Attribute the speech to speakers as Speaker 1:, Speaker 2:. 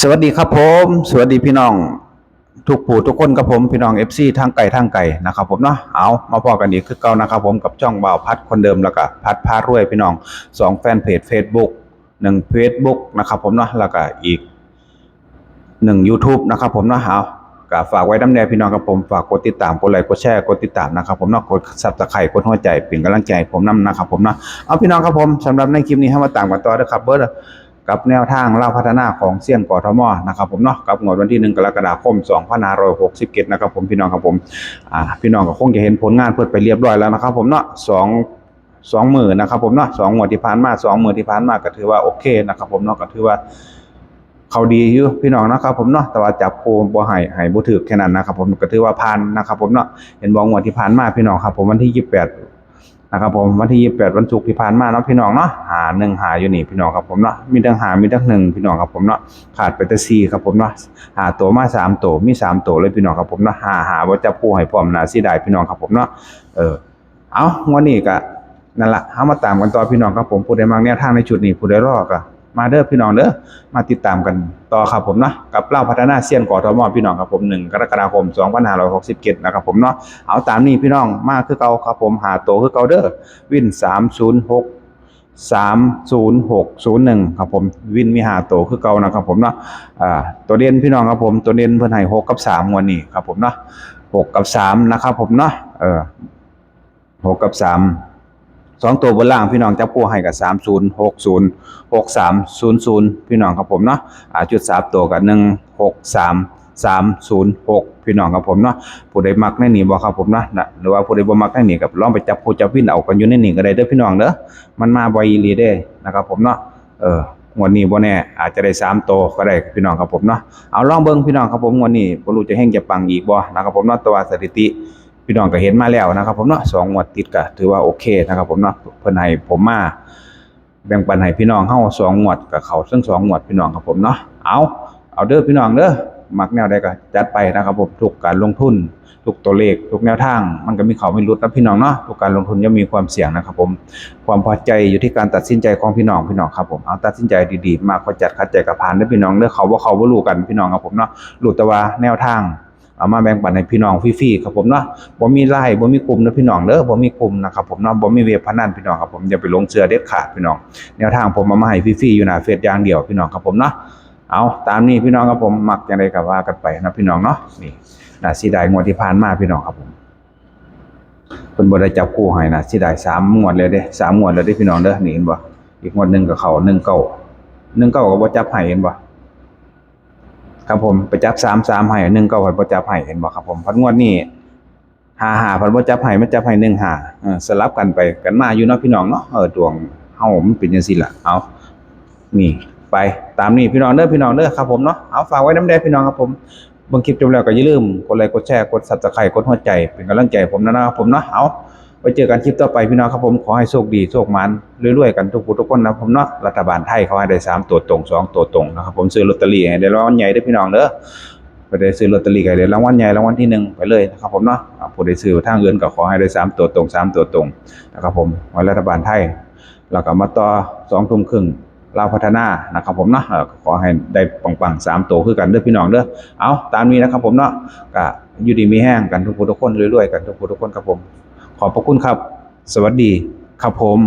Speaker 1: สวัสดีครับผม สวัสดีพี่น้อง ทุกผู้ทุกคนครับผมพี่น้อง FC ทางไก่ทางไก่นะครับผมเนาะเอามาพอกันอีกคือเก่านะครับผมกับช่องบ่าวพัดคนเดิมแล้วก็พัดพารวยพี่น้องสองแฟนเพจ Facebook หนึ่ง Facebook นะครับผมเนาะแล้วก็อีกหนึ่ง YouTube นะครับผมเนาะเอาก็ฝากไว้น้ำแน่พี่น้องครับผมฝากกดติดตามกดไลค์กดแชร์กดติดตามนะครับผมเนาะกดซับสไครต์กดหัวใจเป็นกำลังใจผมนํนะครับผมเนาะเอาพี่น้องครับผมสำหรับในคลิปนี้ให้มาตามกันต่อเด้อครับเบิร์ด กับแนวทางเล่าพัฒนาของเซียนกทมนะครับผมเนาะกับงวดวันที่ 1 กรกฎาคม2567นะครับผมพี่น้องครับผมอ่าพี่น้องก็คงจะเห็นผลงานเพิ่นไปเรียบร้อยแล้วนะครับผมเนาะสองสองหมื่นนะครับผมเนาะสองงวดที่ผ่านมาสองหมื่นที่ผ่านมาก็ถือว่าโอเคนะครับผมเนาะก็ถือว่าเขาดีอยู่พี่น้องนะครับผมเนาะแต่ว่าจับโคมบ่ให้ให้บ่ถูกแค่นั้นนะครับผมก็ถือว่าผ่านนะครับผมเนาะเห็นบ่งวดที่ผ่านมาพี่น้องครับผมวันที่28 นะครับผมวันที่28วันศุกร์ที่ผ่านมาเนาะพี่น้องเนาะหาหนึ่งหาอยู่นี่พี่น้องครับผมเนาะมีทั้งหามีทั้งหนึ่งพี่น้องครับผมเนาะขาดไปแต่สี่ครับผมเนาะหาตัวมาสามตัวมีสามตัวเลยพี่น้องครับผมเนาะหาหาว่าจะผู้ให้พร้อมน่าเสียดายพี่น้องครับผมเนาะเออเอางวดนี้ก็นั่นแหละเอามาตามกันต่อพี่น้องครับผมผู้ใดมักแนวทางในจุดนี้ผู้ใดรอก็ มาเด้อพี่น้องเด้อมาติดตามกันต่อครับผมเนาะกับเล่าพัฒนาเซียนกอทมพี่น้องครับผม1กรกฎาคม2567นะครับผมเนาะเอาตามนี้พี่น้องมาคือเก่าครับผมหาโตวคือเก่าเด้อวิน306 30601ครับผมวินมีหาโตวคือเก่านะครับผมเนาะอ่าตัวเด่นพี่น้องครับผมตัวเด่นเพิ่นให้6กับ3งวดนี้ครับผมเนาะ6กับ3นะครับผมเนาะเออ6กับ3 สองตัวบนล่างพี่น้องจับคู่ให้กับ30 60 6300พี่น้องครับผมเนาะอ่าจุดสามตัวกับ163 306พี่น้องครับผมเนาะผู้ใดมักในนี่บ่ครับผมเนาะนะหรือว่าผู้ใดบ่มักในนี่ก็ลองไปจับคู่จับวินเอากันอยู่ในนี่ก็ได้เด้อพี่น้องเด้อมันมาบ่อยอีหลีเด้นะครับผมเนาะเอองวดนี้บ่แน่อาจจะได้3ตัวก็ได้พี่น้องครับผมเนาะเอาลองเบิ่งพี่น้องครับผมงวดนี้บ่รู้จะเฮงจะปังอีกบ่นะครับผมเนาะต่ว่าสถิติ พี่น้องก็เห็นมาแล้วนะครับ ผมเนาะสองงวดติดก็ถือว่าโอเคนะครับ ผมเนาะเพิ่นให้ผมมาแบ่งปันให้พี่น้องเฮาสองงวดกับเขาซึ่งสองงวดพี่น้องครับผมเนาะเอาเอาเด้อพี่น้องเด้อมักแนวใดก็จัดไปนะครับผมทุกการลงทุน ทุกตัวเลขทุกแนวทาง มันก็มีเขาไม่รุดนะพี่น้องเนาะทุกการลงทุนย่อมมีความเสี่ยงนะครับผมความพอใจอยู่ที่การตัดสินใจของพี่น้องพี่น้องครับผมเอาตัดสินใจดีๆ มากกว่าจัดคัดใจกับผ่านเด้พี่น้องเด้อเขาว่าเขาบ่รู้กันพี่น้องครับผมเนาะรู้แต่ว่าแนวทาง เอามาแบ่งปันให้พี่น้องฟรีๆครับผมเนาะบ่มีไลน์บ่มีกลุ่มนะพี่น้องเด้อบ่มีกลุ่มนะครับผมเนาะบ่มีเว็บพนันพี่น้องครับผมอย่าไปหลงเชื่อเด็ดขาดพี่น้องแนวทางผมเอามาให้ฟรีๆอยู่หน้าเฟซอย่างเดียวพี่น้องครับผมเนาะเอาตามนี้พี่น้องครับผมมักอย่างไรก็ว่ากันไปนะพี่น้องเนาะนี่น่าสิได้งวดที่ผ่านมาพี่น้องครับผมเพิ่นบ่ได้จับคู่ให้นะสิได้สามงวดเลยเด้สามงวดเลยเด้พี่น้องเด้อนี่เห็นบ่อีกงวดหนึ่งก็เขาหนึ่งเก้า19 19ก็บ่จับให้เห็นบ่ ครับผมไปจับ3 3ให้19ก็บ่จับให้เห็นบ่ครับผมพัดงวดนี้55เพิ่นบ่จับให้มันจับให้15เออสลับกันไปกันมาอยู่เนาะพี่น้องเนาะเออดวงเฮามันเป็นจังซี่ล่ะเอานี่ไปตามนี้พี่น้องเด้อพี่น้องเด้อครับผมเนาะเอาฝากไว้น้ำแดงพี่น้องครับผมบิ่งคลิปจบแล้วก็อย่าลืมกดไลค์กดแชร์กด Subscribe กดหัวใจเป็นกำลังใจให้ผมนะครับผมเนาะเอา ไว้เจอกันคลิปต่อไปพี่น้องครับผมขอให้โชคดีโชคมันรวยๆกันทุกผู้ทุกคนนะผมเนาะรัฐบาลไทยเขาให้ได้สามตัวตรงสองตัวตรงนะครับผมซื้อลอตเตอรี่ให้ได้รางวัลใหญ่เด้พี่น้องเด้อไปได้ซื้อลอตเตอรี่ให้ได้รางวัลใหญ่รางวัลที่หนึ่งไปเลยนะครับผมเนาะผู้ใดซื้อทางอื่นก็ขอให้ได้สามตัวตรงสามตัวตรงนะครับผมไว้รัฐบาลไทยแล้วก็มาต่อสองทุ่มครึ่งลาวพัฒนานะครับผมเนาะขอให้ได้ปังๆสามตัวคือกันเด้อพี่น้องเด้อเอาตามนี้นะครับผมเนาะก็อยู่ดีมีแห้งกันทุกผู้ทุกคนรวยๆกันทุกผู้ทุกคนครับผม ขอบพระคุณครับ สวัสดีครับผม